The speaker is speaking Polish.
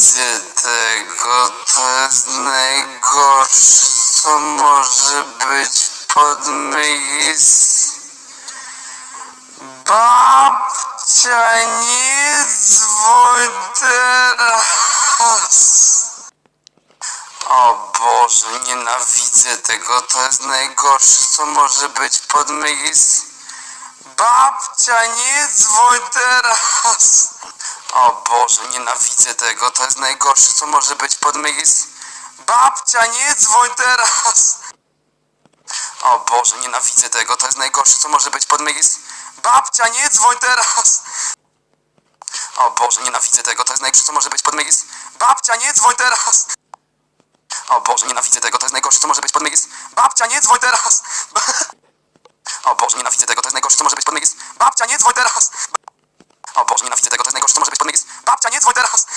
będzie tego, to jest najgorsze, co może być pod mojej babcia, nie dzwoń teraz. O Boże, nienawidzę tego, to jest najgorsze, co może być pod mojej babcia, nie dzwoń teraz. O Boże, nienawidzę tego. To jest najgorsze, co może być podmyśl. Babcia, nie dzwoń teraz. O Boże, nienawidzę tego. To jest najgorsze, co może być podmyśl. Babcia, nie dzwoń teraz. O Boże, nienawidzę tego. To jest najgorsze, co może być podmyśl. Babcia, nie dzwoń teraz. O Boże, nienawidzę tego. To jest najgorsze, co może być podmyśl. Babcia, nie dzwoń teraz. O Boże, nienawidzę tego. To jest najgorsze, co może być podmyśl. Babcia, nie dzwoń teraz. O Boże, nienawidzę tego. To jest najgorsze, co może być podmyśl.